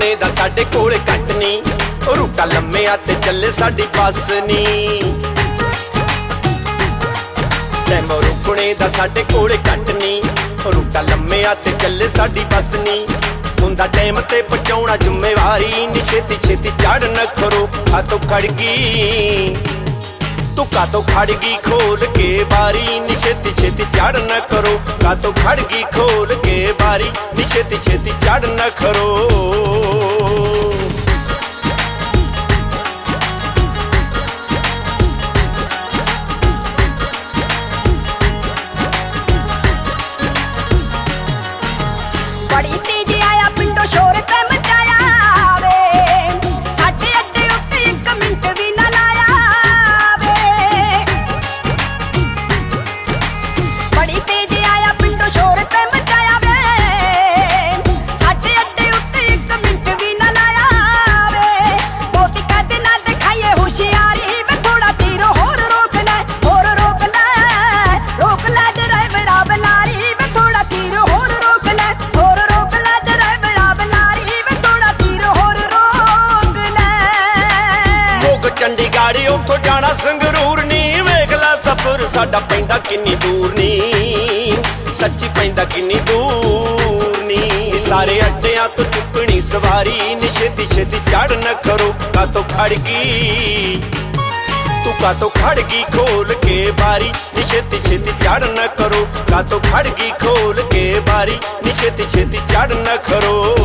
ਸੋਹਣੇ ਦਾ ਸਾਡੇ ਕੋਲ ਘੱਟ ਨਹੀਂ। ਉਹ ਰੂਟਾ ਲੰਮਿਆ ਤੇ ਚੱਲੇ ਸਾਡੀ ਬੱਸ ਨਹੀਂ। ਲੈਮੋ ਰੁਕਣੇ ਦਾ ਸਾਡੇ ਕੋਲ ਘੱਟ ਨਹੀਂ। ਉਹ ਰੂਟਾ ਲੰਮਿਆ ਤੇ ਚੱਲੇ ਸਾਡੀ ਬੱਸ ਨਹੀਂ। ਹੁੰਦਾ ਟਾਈਮ ਤੇ ਪਹੁੰਚਾਉਣਾ ਜ਼ਿੰਮੇਵਾਰੀ ਨੀ ਛੇਤੀ ਛੇਤੀ ਚੜਨ ਖਰੋ ਆ ਤੋ ਖੜ ਗਈ। ਤੂੰ ਕਾ ਤੋ ਖੜ ਗਈ ਖੋਲ ਕੇ ਬਾਰੀ ਨੀ ਛੇਤੀ ਛੇਤੀ ਨਾ ਕਰੋ ਕਾ ਤੋ ਖੜ ਗਈ ਖੋਲ ਕੇ ਬਾਰੀ ਨੀ ਛੇਤੀ ਛੇਤੀ ਨਾ ਕਰੋ ਉੱਥੋਂ ਜਾਣਾ ਸੰਗਰੂਰ ਨੀ, ਵੇਖ ਲੈ ਸਫ਼ਰ, ਸਾਡਾ ਪੈਂਦਾ ਕਿੰਨੀ ਦੂਰ ਨੀ। ਸੱਚੀ ਪੈਂਦਾ ਕਿੰਨੀ ਦੂਰ ਨੀ। ਸਾਰੇ ਅੱਡਿਆਂ ਤੋਂ ਚੁੱਕਣੀ ਸਵਾਰੀ, ਨੀ ਛੇਤੀ ਛੇਤੀ ਚੜ ਨਾ ਕਰੋ, ਕਾਤੋਂ ਖੜ ਗਈ? ਤੂੰ ਕਾਤੋਂ ਖੜ ਗਈ ਖੋਲ ਕੇ ਬਾਰੀ, ਨੀ ਛੇਤੀ ਛੇਤੀ ਚੜ ਨਾ ਕਰੋ, ਕਾਤੋਂ ਖੜ ਗਈ ਖੋਲ ਕੇ ਬਾਰੀ, ਨੀ ਛੇਤੀ ਛੇਤੀ ਚੜ ਨਾ ਕਰੋ।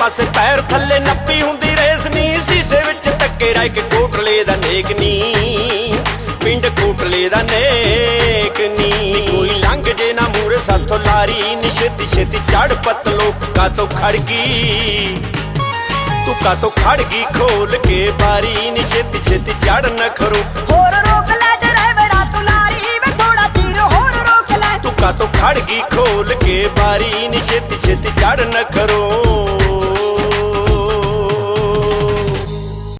ਪਾਸੇ ਪੈਰ ਥੱਲੇ ਨੱਪੀ ਹੁੰਦੀ ਰੇਸ ਨੀ ਸੀਸੇ ਵਿੱਚ ਧੱਕੇ ਰਹਿ ਕੇ ਕੋਟਲੇ ਦਾ ਨੇਕ ਨੀ। ਪਿੰਡ ਕੋਟਲੇ ਦਾ ਨੇਕ ਨੀ। ਕੋਈ ਲੰਘ ਜੇ ਨਾ ਮੂਰੇ ਸਾਥੋਂ ਲਾਰੀ। ਨੀ ਛੇਤੀ ਚੜ ਪਤਲੋ ਕਾਤੋਂ ਖੜ ਗਈ। ਤੂੰ ਕਾਤੋਂ ਖੜ ਗਈ ਖੋਲ ਕੇ ਬਾਰੀ। ਨੀ ਛੇਤੀ ਚੜ ਨਾ ਕਰੋ ਹੋਰ ਰੋਕ ਲੈ ਡਰਾਈਵਰਾ ਤੂੰ ਲਾਰੀ। ਵੇ ਥੋੜਾ ਚਿਰ ਹੋਰ ਰੋਕ ਲੈ। ਤੂੰ ਕਾਤੋਂ ਖੜ ਗਈ ਖੋਲ ਕੇ ਬਾਰੀ। ਨੀ ਛੇਤੀ ਚੜ ਨਾ ਕਰੋ